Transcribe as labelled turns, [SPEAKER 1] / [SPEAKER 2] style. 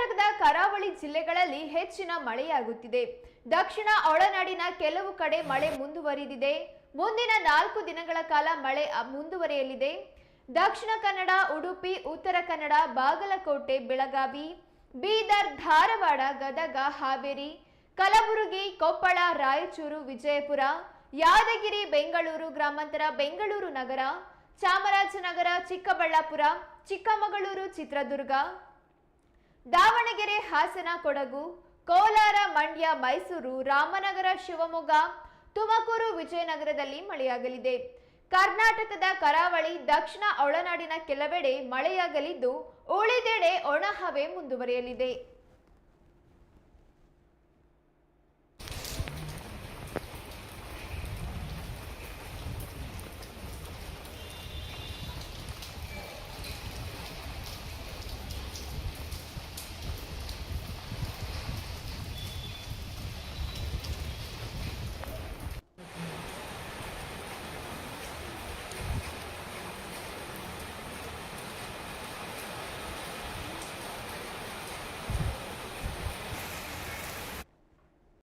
[SPEAKER 1] ಕರ್ನಾಟಕದ ಕರಾವಳಿ ಜಿಲ್ಲೆಗಳಲ್ಲಿ ಹೆಚ್ಚಿನ ಮಳೆಯಾಗುತ್ತಿದೆ. ದಕ್ಷಿಣ ಒಳನಾಡಿನ ಕೆಲವು ಕಡೆ ಮಳೆ ಮುಂದುವರಿದಿದೆ. ಮುಂದಿನ ನಾಲ್ಕು ದಿನಗಳ ಕಾಲ ಮಳೆ ಮುಂದುವರಿಯಲಿದೆ. ದಕ್ಷಿಣ ಕನ್ನಡ, ಉಡುಪಿ, ಉತ್ತರ ಕನ್ನಡ, ಬಾಗಲಕೋಟೆ, ಬೆಳಗಾವಿ, ಬೀದರ್, ಧಾರವಾಡ, ಗದಗ, ಹಾವೇರಿ, ಕಲಬುರಗಿ, ಕೊಪ್ಪಳ, ರಾಯಚೂರು, ವಿಜಯಪುರ, ಯಾದಗಿರಿ, ಬೆಂಗಳೂರು ಗ್ರಾಮಾಂತರ, ಬೆಂಗಳೂರು ನಗರ, ಚಾಮರಾಜನಗರ, ಚಿಕ್ಕಬಳ್ಳಾಪುರ, ಚಿಕ್ಕಮಗಳೂರು, ಚಿತ್ರದುರ್ಗ ದಾವಣಗೆರೆ ಹಾಸನ ಕೊಡಗು, ಕೋಲಾರ, ಮಂಡ್ಯ, ಮೈಸೂರು, ರಾಮನಗರ, ಶಿವಮೊಗ್ಗ, ತುಮಕೂರು, ವಿಜಯನಗರದಲ್ಲಿ ಮಳೆಯಾಗಲಿದೆ. ಕರ್ನಾಟಕದ ಕರಾವಳಿ, ದಕ್ಷಿಣ ಒಳನಾಡಿನ ಕೆಲವೆಡೆ ಮಳೆಯಾಗಲಿದ್ದು, ಉಳಿದೆಡೆ ಒಣಹವೆ ಮುಂದುವರಿಯಲಿದೆ.